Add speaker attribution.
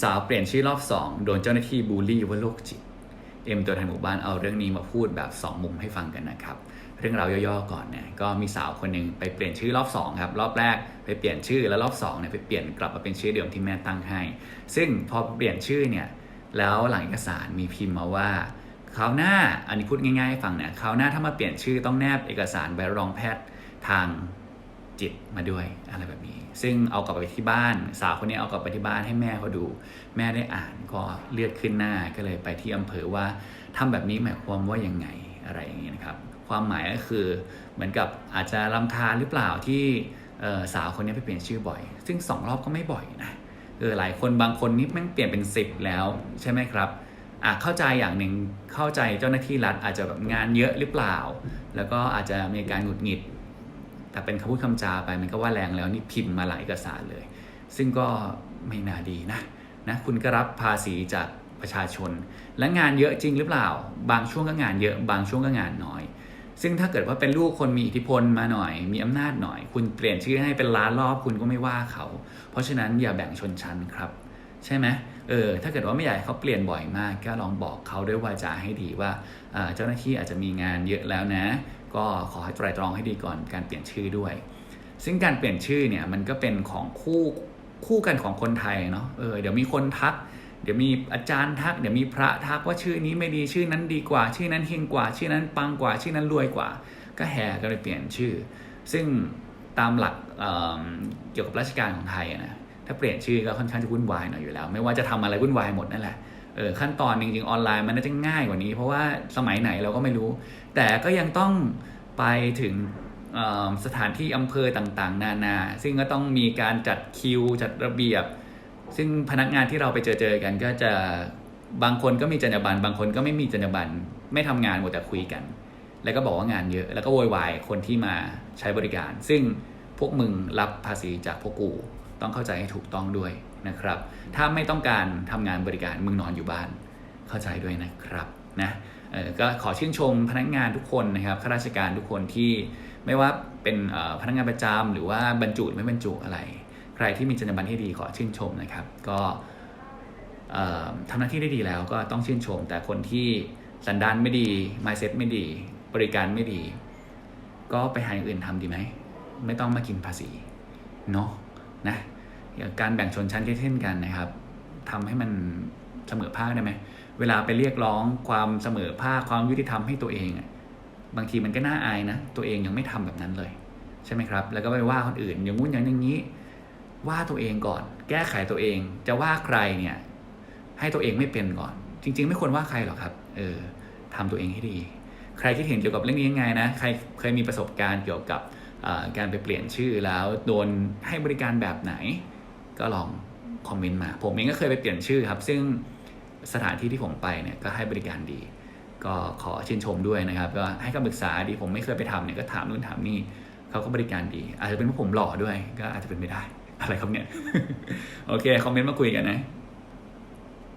Speaker 1: สาวเปลี่ยนชื่อรอบสองโดนเจ้าหน้าที่บูลลี่ว่าโรคจิต เอ็มตัวแทนหมู่บ้านเอาเรื่องนี้มาพูดแบบ 2 มุมให้ฟังกันนะครับ เรื่องราวย่อๆก่อนเนี่ยก็มีสาวคนหนึ่งไปเปลี่ยนชื่อรอบ2ครับรอบแรกไปเปลี่ยนชื่อแล้วรอบ2เนี่ยไปเปลี่ยนกลับมาเป็นชื่อเดิมที่แม่ตั้งให้ ซึ่งพอเปลี่ยนชื่อเนี่ยแล้วหลังเอกสารมีพิมพ์มาว่าคราวหน้าอันนี้พูดง่ายๆให้ฟังเนี่ยคราวหน้าถ้ามาเปลี่ยนชื่อต้องแนบเอกสารใบรองแพทย์ทาง จิตมาด้วยอะไรแบบนี้ ซึ่งเอากลับไปที่บ้าน สาวคนนี้เอากลับไปที่บ้านให้แม่เขาดู แม่ได้อ่านก็เลือดขึ้นหน้าก็เลยไปที่อำเภอว่าทำแบบนี้หมายความว่ายังไงอะไรอย่างนี้นะครับ ความหมายก็คือเหมือนกับอาจจะรำคาหรือเปล่าที่สาวคนนี้ไปเปลี่ยนชื่อบ่อย ซึ่งสองรอบก็ไม่บ่อยนะเออหลายคนบางคนนี่แม่งเปลี่ยนเป็นสิบแล้วใช่ไหมครับอะเข้าใจอย่างหนึ่งเข้าใจเจ้าหน้าที่รัฐอาจจะแบบงานเยอะหรือเปล่า แล้วก็อาจจะมีการหงุดหงิด แต่เป็นคำพูดคำจาไปมันก็ว่าแรงแล้วนี่พิมพ์มาหลายเอกสารเลย ซึ่งก็ไม่น่าดีนะนะคุณก็รับภาษีจากประชาชน และงานเยอะจริงหรือเปล่า บางช่วงก็งานเยอะบางช่วงก็งานน้อย ซึ่งถ้าเกิดว่าเป็นลูกคนมีอิทธิพลมาหน่อย มีอำนาจหน่อย คุณเปลี่ยนชื่อให้เป็นล้านรอบคุณก็ไม่ว่าเขา เพราะฉะนั้นอย่าแบ่งชนชั้นครับ ใช่ไหมเออถ้าเกิดว่าไม่อยากให้เขาเปลี่ยนบ่อยมาก ก็ลองบอกเขาด้วยวาจาให้ดีว่าเจ้าหน้าที่อาจจะมีงานเยอะแล้วนะ ก็ขอให้ไตรตรองให้ดีก่อนการเปลี่ยนชื่อด้วย ซึ่งการเปลี่ยนชื่อเนี่ยมันก็เป็นของคู่คู่กันของคนไทยเนาะเออเดี๋ยวมีคนทัก เดี๋ยวมีอาจารย์ทัก เดี๋ยวมีพระทักว่าชื่อนี้ไม่ดีชื่อนั้นดีกว่า ชื่อนั้นเฮงกว่า ชื่อนั้นปังกว่า ชื่อนั้นรวยกว่า ก็แห่กันไปเปลี่ยนชื่อ ซึ่งตามหลักเเกี่ยวกับราชการของไทยนะ ถ้าเปลี่ยนชื่อก็ค่อนข้างจะวุ่นวายหน่อยอยู่แล้ว ไม่ว่าจะทำอะไรวุ่นวายหมดนั่นแหละเออขั้นตอนจริงๆออนไลน์มันน่าจะง่ายกว่านี้ เพราะว่าสมัยไหนเราก็ไม่รู้ แต่ก็ยังต้องไปถึงสถานที่อำเภอต่างๆ นานา ซึ่งก็ต้องมีการจัดคิว จัดระเบียบ ซึ่งพนักงานที่เราไปเจอเจอๆกัน ก็จะบางคนก็มีจรรยาบรรณบางคนก็ไม่มีจรรยาบรรณไม่ทำงานหมดแต่คุยกัน แล้วก็บอกว่างานเยอะ แล้วก็โวยวายคนที่มาใช้บริการ ซึ่งพวกมึงรับภาษีจากพวกกู ต้องเข้าใจให้ถูกต้องด้วยนะครับ ถ้าไม่ต้องการทำงานบริการมึงนอนอยู่บ้าน เข้าใจด้วยนะครับนะก็ขอชื่นชมพนักงานทุกคนนะครับข้าราชการทุกคนที่ไม่ว่าเป็นพนักงานประจำหรือว่าบรรจุไม่บรรจุอะไร ใครที่มีจรรยาบรรณที่ดีขอชื่นชมนะครับ ก็เอ่อทำหน้าที่ได้ดีแล้วก็ต้องชื่นชม แต่คนที่สันดานไม่ดี mindset ไม่ดี บริการไม่ดี ก็ไปหาอย่างอื่นทำดีไหม ไม่ต้องมากินภาษีเนาะ นะอย่างการแบ่งชนชั้นเช่นกันนะครับทำให้มันเสมอภาคได้ไหมเวลาไปเรียกร้องความเสมอภาคความยุติธรรมให้ตัวเองบางทีมันก็น่าอายนะ ตัวเองยังไม่ทำแบบนั้นเลยใช่ไหมครับ แล้วก็ไปว่าคนอื่นอย่างงู้นอย่างอย่างนี้ ว่าตัวเองก่อน แก้ไขตัวเอง จะว่าใครเนี่ยให้ตัวเองไม่เป็นก่อน จริง ๆ ไม่ควรว่าใครหรอกครับ เออทำตัวเองให้ดี ใครคิดเห็นเกี่ยวกับเรื่องนี้ยังไงนะ ใครเคยมีประสบการณ์เกี่ยวกับ การไปเปลี่ยนชื่อแล้วโดนให้บริการแบบไหน ก็ลองคอมเมนต์มา ผมเองก็เคยไปเปลี่ยนชื่อครับ ซึ่งสถานที่ที่ผมไปเนี่ยก็ให้บริการดี ก็ขอชื่นชมด้วยนะครับ ก็ให้คำปรึกษาดีผมไม่เคยไปทำเนี่ยก็ถามนู่นถามนี่เขาก็บริการดี อาจจะเป็นเพราะผมหล่อด้วย ก็อาจจะเป็นไม่ได้ อะไรครับเนี่ย โอเค คอมเมนต์มาคุยกันนะ